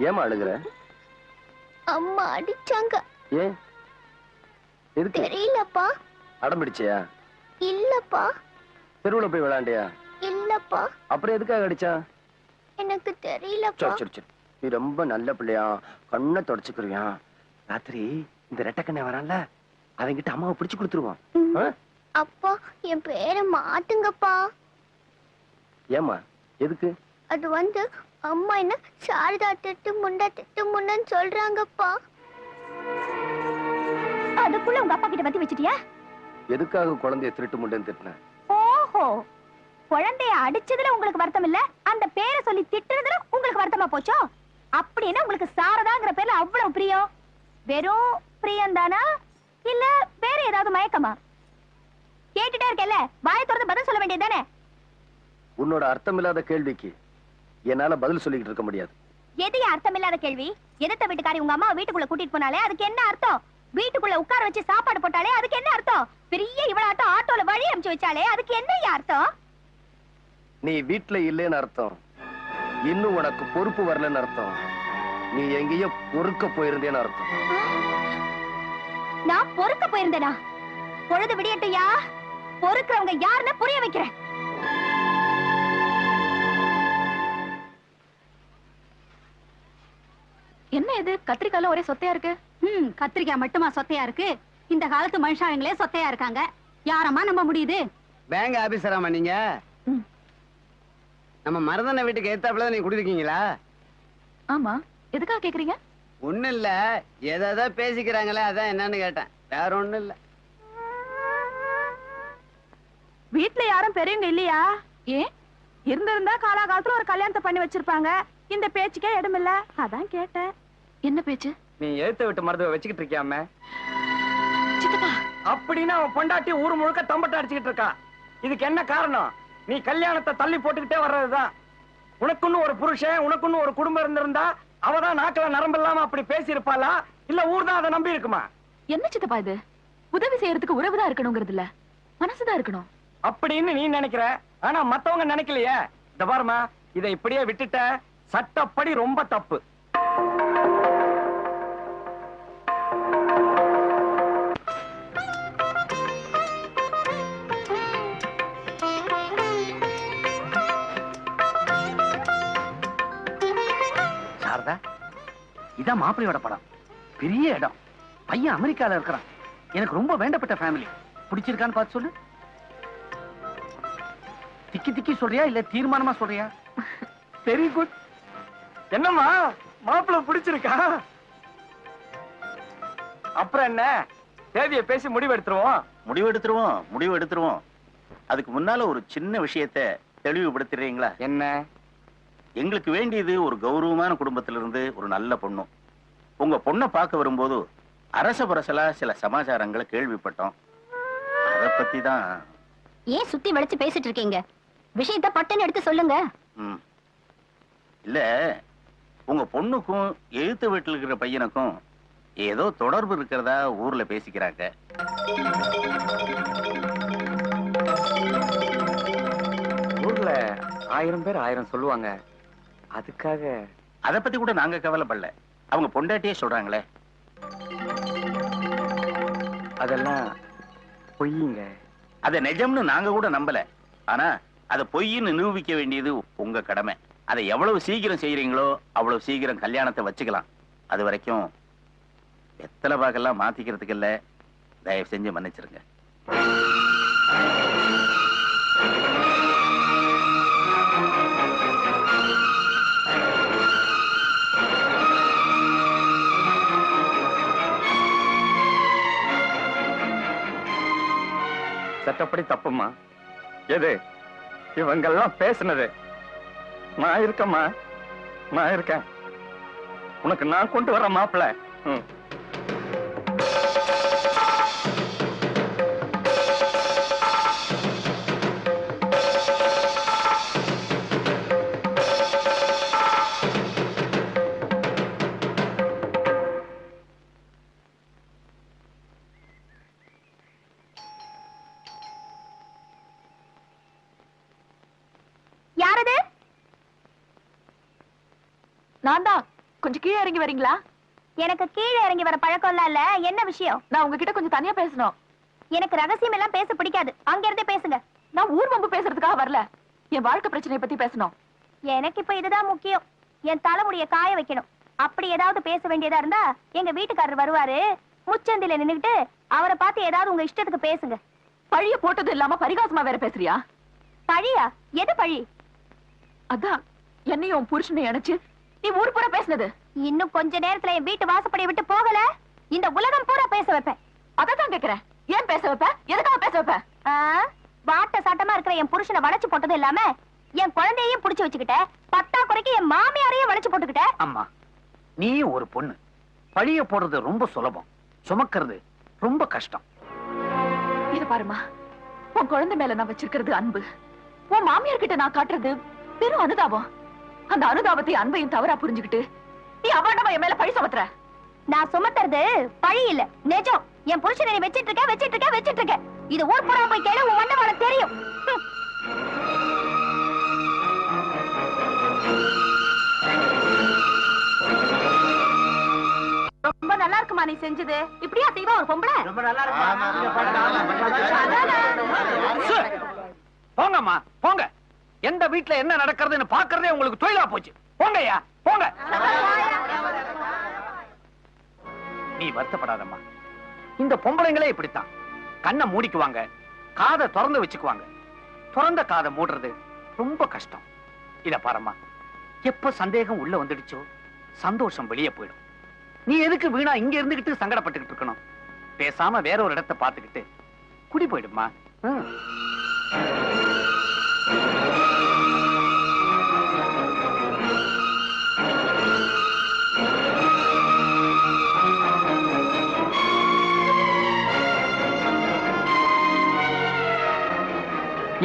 ஏமா அழுகுற? அம்மா அடிச்சாங்க. ஏன் எதுக்கு? தெரியலப்பா. அடம் பிடிச்சியா? இல்லப்பா. தெருவுல போய் விளையாண்டியா இல்லப்பா. அப்புறம் எதுக்காக அடிச்சா? எனக்கு தெரியலப்பா. சரி சரி சரி. நீ ரொம்ப நல்ல பிள்ளையா. கண்ணை தொடச்சுக்கிறியா? ராத்திரி இந்த ரெட்டக்கண்ணை வரான்ல அவன்கிட்ட அம்மாவை பிடிச்சு கொடுத்துருவான். ஆ? அப்பா என் பேரை மாத்துங்கப்பா. ஏம்மா? எதுக்கு? அது வந்து அம்மா என்ன சாரதா திட்டு முண்டா திட்டு முண்டன்னு சொல்றாங்கப்பா. அதுக்குள்ள உங்க அப்பா கிட்ட பத்தி வச்சிட்டியா? எதுக்காக குழந்தைய திருட்டு முண்டேன்னு திட்டின? ஓஹோ. குழந்தைய அடிச்சதுல உங்களுக்கு வருத்தம் இல்ல? அந்த பேரை சொல்லி திட்டுறதுல உங்களுக்கு வருத்தமா போச்சோ? அப்படின்னு உங்களுக்கு சாரதாங்கிற பேர்ல அவ்வளவு பிரியம். வெறும் பிரியம் தானா? இல்ல வேற ஏதாவது மயக்கமா? கேட்டுட்டே இருக்கேல்ல வாயை திறந்து பதில் சொல்ல வேண்டியதுதானே உன்னோட அர்த்தமில்லாத கேள்விக்கு என்னால பதில் சொல்லிக்கிட்டு இருக்க முடியாது. எது அர்த்தம் இல்லாத கேள்வி? எதிர்த்த வீட்டுக்காரி உங்க அம்மா வீட்டுக்குள்ள கூட்டிட்டு போனாலே அதுக்கு என்ன அர்த்தம்? வீட்டுக்குள்ள உட்கார வச்சு சாப்பாடு போட்டாலே அதுக்கு என்ன அர்த்தம்? பெரிய இவ்வளவு ஆட்டோல வழி அனுப்பிச்சு வச்சாலே அதுக்கு என்ன அர்த்தம்? நீ வீட்ல இல்லைன்னு அர்த்தம். இன்னும் உனக்கு பொறுப்பு வரலன்னு அர்த்தம். நீ எங்கேயோ பொறுக்க போயிருந்தேன்னு அர்த்தம். நான் பொறுக்க போயிருந்தேனா? பொழுது விடியட்டுயா? பொறுக்கிறவங்க யாருன்னு புரிய வைக்கிறேன். என்ன இது? கத்திரிக்கால ஒரே சொத்தையா இருக்கு? ம் கத்திரிக்காய் மட்டுமா சொத்தையா இருக்கு? இந்த காலத்து மனுஷாங்களே சொத்தையா இருக்காங்க. யாரம்மா நம்ப முடியுது? பேங்க் ஆபீசராமா நீங்க. ம். நம்ம மருதனை வீட்டுக்கு எத்தாப்புல நீங்க குடியிருக்கீங்களா? ஆமா. எதுக்காக கேக்குறீங்க? ஒண்ணும் இல்ல. ஏதாவது பேசிக்கிறாங்களே அதான் என்னன்னு கேட்டேன். வேற ஒண்ணும் இல்ல. வீட்ல யாரும் பெரியவங்க இல்லையா? ஏன்? இருந்திருந்தா காலாகாலத்துல ஒரு கல்யாணத்தை பண்ணி வச்சிருப்பாங்க. இந்த பேச்சுக்கே இடமில்ல. அதான் கேட்டேன். என்ன பேச்சு? நீ எழுத்த விட்டு மருத்துவ வச்சுக்கிட்டு இருக்கியாம? சித்தப்பா! அப்படின்னு அவன் பொண்டாட்டி ஊர் முழுக்க தம்பட்ட அடிச்சுக்கிட்டு இருக்கா. இதுக்கு என்ன காரணம்? நீ கல்யாணத்தை தள்ளி போட்டுக்கிட்டே வர்றதுதான். உனக்குன்னு ஒரு புருஷன் உனக்குன்னு ஒரு குடும்பம் இருந்திருந்தா அவதான் நாக்குல நரம்பு இல்லாம அப்படி பேசி இருப்பாளா இல்ல ஊர் தான் அதை நம்பி இருக்குமா? என்ன சித்தப்பா இது? உதவி செய்யறதுக்கு உறவுதான் இருக்கணுங்கிறது இல்ல. மனசுதான் இருக்கணும். அப்படின்னு நீ நினைக்கிற. ஆனா மத்தவங்க நினைக்கலையே. இந்த பாருமா இதை இப்படியே விட்டுட்ட. சட்டப்படி ரொம்ப தப்பு. சாரதா இதான் மாப்பிள்ளையோட படம். பெரிய இடம். பையன் அமெரிக்கால இருக்கிறான். எனக்கு ரொம்ப வேண்டப்பட்ட ஃபேமிலி பிடிச்சிருக்கான்னு பார்த்து சொல்லு. திக்கி திக்கி சொல்றியா இல்ல தீர்மானமா சொல்றியா? வெரி குட் என்னம்மா? மாப்பிள்ள பிடிச்சிருக்கா? அப்புறம் என்ன? தேதியை பேசி முடிவு எடுத்துருவோம் முடிவு எடுத்துருவோம் முடிவு எடுத்துருவோம் அதுக்கு முன்னால ஒரு சின்ன விஷயத்தை தெளிவுபடுத்திடுறீங்களா? என்ன? எங்களுக்கு வேண்டியது ஒரு கௌரவமான குடும்பத்திலிருந்து ஒரு நல்ல பொண்ணு. உங்க பொண்ணை பார்க்க வரும்போது அரச பரசலா சில சமாச்சாரங்களை கேள்விப்பட்டோம். அத பத்தி தான் ஏன் சுத்தி வளைச்சு பேசிட்டு இருக்கீங்க? விஷயத்த பட்டுன்னு எடுத்து சொல்லுங்க. ம். இல்ல உங்க பொண்ணுக்கும் எழுத்து வீட்டில் இருக்கிற பையனுக்கும் ஏதோ தொடர்பு இருக்கிறதா ஊர்ல பேசிக்கிறாங்க. ஊர்ல ஆயிரம் பேர் ஆயிரம் சொல்லுவாங்க. அதுக்காக அத பத்தி கூட நாங்க கவலைப்படல. அவங்க பொண்டாட்டியே சொல்றாங்களே. அதெல்லாம் பொய்யுங்க அத நிஜம்னு நாங்க கூட நம்பல. ஆனா அத பொய்ன்னு நிரூபிக்க வேண்டியது உங்க கடமை. அதை எவ்வளவு சீக்கிரம் செய்யறீங்களோ அவ்வளவு சீக்கிரம் கல்யாணத்தை வச்சுக்கலாம். அது வரைக்கும் எத்தனை பாக்கெல்லாம் மாத்திக்கிறதுக்கு இல்ல. தயவு செஞ்சு மன்னிச்சிருங்க. சட்டப்படி தப்புமா எது? இவங்கெல்லாம் பேசுனது. நான் இருக்கேம்மா. நான் இருக்கேன். உனக்கு நான் கொண்டு வர மாப்பிள்ள ம். நான் தான் கொஞ்சம் கீழே இறங்கி வரீங்களா? எனக்கு கீழே இறங்கி வர பழக்கம்லாம் இல்ல. என்ன விஷயம்? நான் உங்ககிட்ட கொஞ்சம் தனியா பேசணும். எனக்கு ரகசியம் எல்லாம் பேச பிடிக்காது. அங்க இருந்தே பேசுங்க. நான் ஊர் வம்பு பேசுறதுக்காக வரல. என் வாழ்க்கை பிரச்சனையை பத்தி பேசணும். எனக்கு இப்ப இதுதான் முக்கியம். என் தலைமுடிய காய வைக்கணும். அப்படி ஏதாவது பேச வேண்டியதா இருந்தா எங்க வீட்டுக்காரர் வருவாரு. முச்சந்தில நின்னுகிட்டு அவரை பார்த்து ஏதாவது உங்க இஷ்டத்துக்கு பேசுங்க. பழிய போட்டது இல்லாம பரிகாசமா வேற பேசுறியா? பழியா? எது பழி? அதான் என்னையும் புருஷனை இணைச்சு நீ ஊர் பூரா பேசுனது. இன்னும் கொஞ்ச நேரத்துல என் வீட்டு வாசப்படியை விட்டு போகல? இந்த உலகம் பூரா பேச வைப்பேன். அதான் கேக்குறேன். ஏன் பேச வைப்ப? எதுக்காக பேச வைப்ப? வாட்ட சாட்டமா இருக்கிற என் புருஷனை வளைச்சு போட்டது இல்லாம என் குழந்தையையும் புடிச்சு வச்சுக்கிட்ட பத்தா குறைக்கு என் மாமியாரையும் வளைச்சு போட்டுக்கிட்ட. அம்மா நீ ஒரு பொண்ணு. பழிய போடுறது ரொம்ப சுலபம். சுமக்கிறது ரொம்ப கஷ்டம். இது பாருமா உன் குழந்தை மேல நான் வச்சிருக்கிறது அன்பு. உன் மாமியார் கிட்ட நான் காட்டுறது வெறும் அனுதாபம். அந்த அனுதாபத்தை அன்பையும் தவறா புரிஞ்சுக்கிட்டு நீ அவாண்டமா என் மேல பழி சுமத்துற? நான் சுமத்துறது பழி இல்ல நிஜம். என் புருஷனை வச்சிட்டு இருக்க வச்சிட்டு இருக்க வச்சிட்டு இருக்க. இது ஊர் பூரா போய் கேளு உன் உனக்கு தெரியும். ரொம்ப நல்லா இருக்குமா நீ செஞ்சது? இப்படியா செய்வா ஒரு பொம்பளை? சு! போங்கம்மா போங்க. எந்த வீட்டுல என்ன நடக்கிறதுன்னு பாக்குறதே உங்களுக்கு தொழிலா போச்சு. போங்கய்யா போங்க. நீ வருத்தப்படாதம்மா. இந்த பொம்பளைங்களே இப்படித்தான். கண்ணை மூடிக்குவாங்க காதை திறந்து வச்சுக்குவாங்க. திறந்த காதை மூடுறது ரொம்ப கஷ்டம். இத பாரம்மா எப்ப சந்தேகம் உள்ள வந்துடுச்சோ சந்தோஷம் வெளியே போயிடும். நீ எதுக்கு வீணா இங்க இருந்துகிட்டு சங்கடப்பட்டுக்கிட்டு இருக்கணும்? பேசாம வேற ஒரு இடத்தை பார்த்துக்கிட்டு குடி போயிடுமா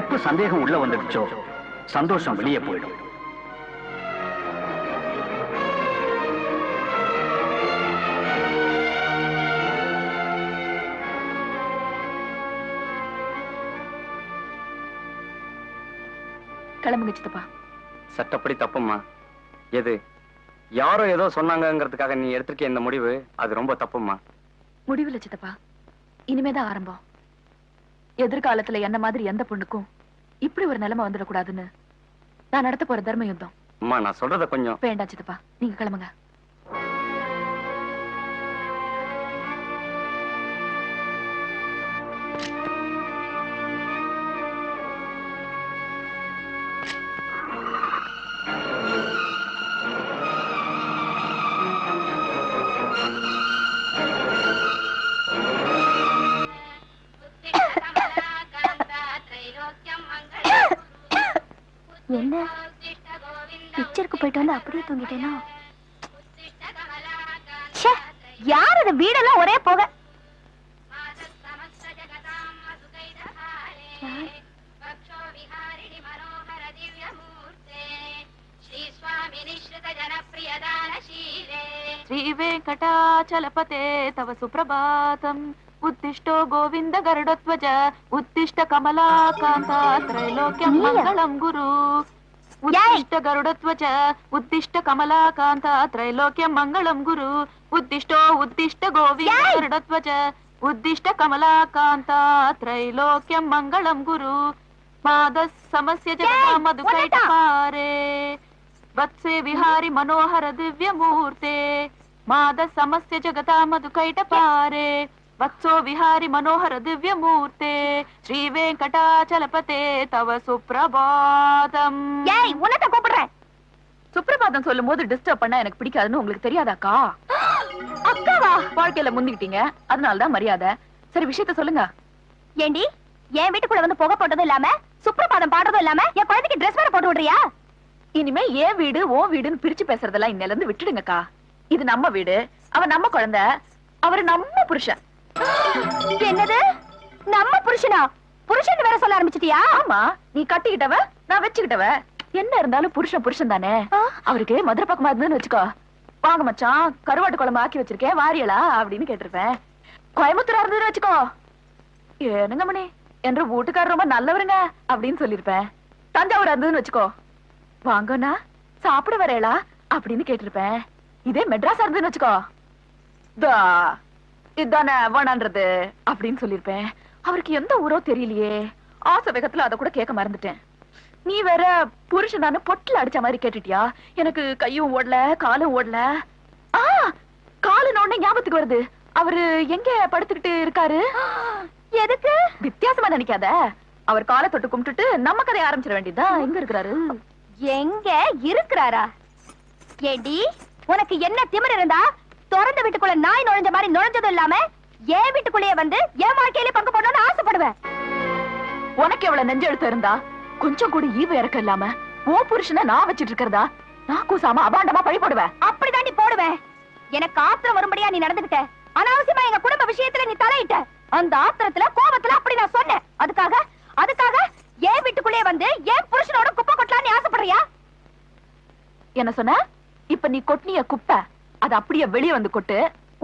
எப்ப சந்தேகம் உள்ள வந்துடுச்சோ சந்தோஷம் வெளியே போயிடும். கிளம்புங்க சித்தப்பா. சட்டப்படி தப்புமா எது? யாரோ ஏதோ சொன்னாங்கங்கிறதுக்காக நீ எடுத்திருக்க இந்த முடிவு அது ரொம்ப தப்புமா முடிவில்ல சித்தப்பா. இனிமேதான் ஆரம்பம். எதிர்காலத்துல என்ன மாதிரி எந்த பொண்ணுக்கும் இப்படி ஒரு நிலைமை வந்துடக்கூடாதுன்னு நான் நடத்த போற தர்ம யுத்தம் அம்மா நான் சொல்றத கொஞ்சம் வேண்டாம் சித்தப்பா நீங்க கிளம்புங்க. அப்படியே தூங்கிட்டேனா ச்சே, யார் இது வீடெல்லாம் ஒரே போக శ్రీ వెంకటాచలపతే తవ సుప్రభాతం ఉత్తిష్టో గోవింద గరుడధ్వజ ఉత్తిష్ట కమలాకాంత త్రైలోక్యం నీయ. మంగళం గురు ఉత్తిష్ట గరుడధ్వజ ఉత్తిష్ట కమలాకాంత త్రైలోక్యం మంగళం గురు ఉత్తిష్టో ఉత్తిష్ట గోవింద ఏయ్. గరుడధ్వజ ఉత్తిష్ట కమలాకాంత త్రైలోక్యం మంగళం గురు మాద సమస్య జగదా ఏయ్, మధుకైటహారే వత్సే విహారి మనోహర దివ్యమూర్తే మాద సమస్య జగతా మధుకైటపారే वत्सो विहारि मनोहर दिव्यमूर्ते ஸ்ரீ வெங்கடாச்சலபதே தவ சுப்ரபாதம் ஏய் உனத்த கூப்பிடுறேன். சுப்ரபாதம் சொல்லும் போது டிஸ்டர்ப் பண்ணா எனக்கு பிடிக்காதுன்னு உங்களுக்கு தெரியாதாக்கா? அக்காவா? வாழ்க்கையில முந்திக்கிட்டீங்க. அதனாலதான் மரியாதை. சரி விஷயத்தை சொல்லுங்க. ஏண்டி என் வீட்டுக்குள்ள வந்து புகை போட்டதும் இல்லாம சுப்ரபாதம் பாடுறதும் இல்லாம என் குழந்தைக்கு ட்ரெஸ் வேற போட்டு விடுறியா? இனிமே என் வீடு ஓ வீடுன்னு பிரிச்சு பேசுறதெல்லாம் இன்னில இருந்து விட்டுடுங்கக்கா. இது நம்ம வீடு. அவ நம்ம குழந்தை. அவர் நம்ம புருஷன். என்னது? நம்ம புருஷனா? புருஷன் வேற சொல்ல ஆரம்பிச்சிட்டியா? ஆமா. நீ கட்டிக்கிட்டவ நான் வச்சுக்கிட்டவ. என்ன இருந்தாலும் புருஷன் புருஷன் தானே. அவருக்கு மதுரை பக்கமா இருந்ததுன்னு வச்சுக்கோ. வாங்க மச்சான் கருவாட்டு குழம்பு ஆக்கி வச்சிருக்கேன் வாரியலா அப்படின்னு கேட்டிருப்பேன். கோயம்புத்தூரா இருந்ததுன்னு வச்சுக்கோ. ஏனுங்க மணி? என்ற வீட்டுக்காரர் ரொம்ப நல்லவருங்க அப்படின்னு சொல்லிருப்பேன் தஞ்சாவூர் இருந்ததுன்னு வச்சுக்கோ. வாங்கண்ணா சாப்பிட வரேளா அப்படின்னு கேட்டிருப்பேன். இதே மெட்ராஸ் இருந்துன்னு வச்சுக்கோ. தா. இதானே வேணான்றது அப்படின்னு சொல்லிருப்பேன் அவருக்கு எந்த ஊரோ தெரியலையே. ஆசை வேகத்துல அத கூட கேட்க மறந்துட்டேன். நீ வேற புருஷனானு பொட்டில் அடிச்ச மாதிரி கேட்டுட்டியா? எனக்கு கையும் ஓடல காலும் ஓடல. ஆ காலு உடனே ஞாபகத்துக்கு வருது. அவரு எங்க படுத்துக்கிட்டு இருக்காரு? எதுக்கு? வித்தியாசமா நினைக்காத. அவர் காலை தொட்டு கும்பிட்டுட்டு நம்ம கதைய ஆரம்பிச்சிட வேண்டியதுதான். எங்க இருக்கிறாரு? எங்க இருக்கிறாரா? ஏடி உனக்கு என்ன திமிர் இருந்தா திறந்த வீட்டுக்குள்ள நாய் நுழைஞ்ச மாதிரி நுழைஞ்சதும் இல்லாம என் வீட்டுக்குள்ளேயே வந்து என் வாழ்க்கையில பங்கு போடணும்னு ஆசைப்படுவேன். உனக்கு எவ்வளவு நெஞ்செழுத்து இருந்தா? கொஞ்சம் கூட ஈவு இறக்க இல்லாம ஓ புருஷனை நான் வச்சிட்டு இருக்கிறதா? நான் கூசாம அபாண்டமா பழி போடுவேன். அப்படிதான் நீ போடுவேன். எனக்கு ஆத்திரம் வரும்படியா நீ நடந்துகிட்ட. அனாவசியமா எங்க குடும்ப விஷயத்துல நீ தலையிட்ட. அந்த ஆத்திரத்துல கோபத்துல அப்படி நான் சொன்னேன். அதுக்காக அதுக்காக என் வீட்டுக்குள்ளேயே வந்து என் புருஷனோட குப்பை கொட்டலான்னு ஆசைப்படுறியா? என்ன சொன்ன? இப்ப நீ கொட்டினிய குப்பை. அது அப்படியே வெளியே வந்து கொட்டு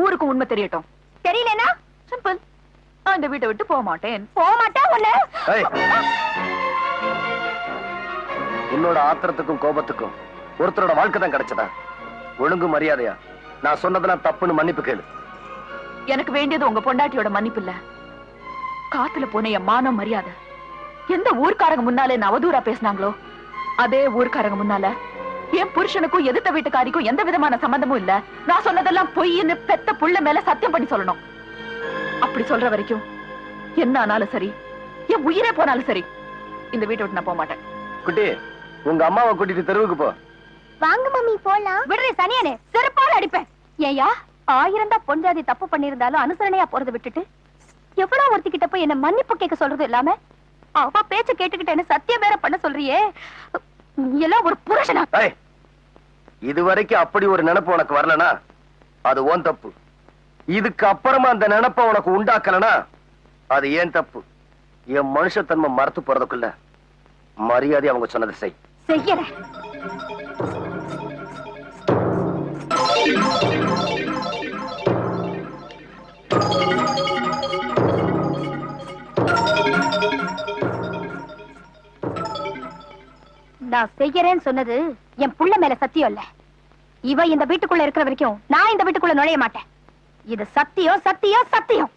ஊருக்கு உண்மை தெரியட்டும். தெரியலனா? சிம்பிள் நான் இந்த வீட்டை விட்டு போக மாட்டேன். போக மாட்டா உன்ன. உன்னோட ஆத்திரத்துக்கும் கோபத்துக்கும் ஒருத்தரோட வாழ்க்கை தான் கிடைச்சதா? ஒழுங்கு மரியாதையா? நான் சொன்னதெல்லாம் தப்புன்னு மன்னிப்பு கேளு. எனக்கு வேண்டியது உங்க பொண்டாட்டியோட மன்னிப்பு இல்ல. காத்துல போன என் மானம் மரியாதை. எந்த ஊர்க்காரங்க முன்னாலே என்ன அவதூறா பேசினாங்களோ அதே ஊர்க்காரங்க முன்னால என் புருஷனுக்கும் எதிர்த்த வீட்டுக்காரிக்கும் எந்த விதமான சம்பந்தமும் இல்ல. நான் சொன்னதெல்லாம் பொய்ன்னு பெத்த புள்ள மேல சத்தியம் பண்ணி சொல்லணும். அப்படி சொல்ற வரைக்கும் என்ன ஆனாலும் சரி என் உயிரே போனாலும் சரி இந்த வீட்டை விட்டு நான் போக மாட்டேன். குட்டி உங்க அம்மாவை கூட்டிட்டு தெருவுக்கு போ. வாங்க மம்மி போலாம். விடுறே சனியனே செருப்பால அடிப்பேன். ஏயா ஆயிரம் தான் பொஞ்சாதி தப்பு பண்ணிருந்தாலும் அனுசரணையா போறதை விட்டுட்டு எவ்வளவு ஒருத்திக்கிட்ட போய் என்ன மன்னிப்பு கேட்க சொல்றது இல்லாம அவ பேச்ச கேட்டுக்கிட்டேன்னு சத்தியம் வேற பண்ண சொல்றியே. நீ எல்லாம் ஒரு புருஷனா? இதுவரைக்கும் அப்படி ஒரு நினைப்பு உனக்கு வரலனா? அது ஓன் தப்பு. இதுக்கு அப்புறமா அந்த நினைப்ப உனக்கு உண்டாக்கலனா? அது ஏன் தப்பு? என் மனுஷத்தன்மை மறத்து போறதுக்குள்ள மரியாதை அவங்க சொன்னதை செய். செய்யறேன் நான் செய்யறேன்னு சொன்னது என் புள்ள மேல சத்தியம் இல்ல. இவ இந்த வீட்டுக்குள்ள இருக்கிற வரைக்கும் நான் இந்த வீட்டுக்குள்ள நுழைய மாட்டேன். இது சத்தியம் சத்தியம் சத்தியம்.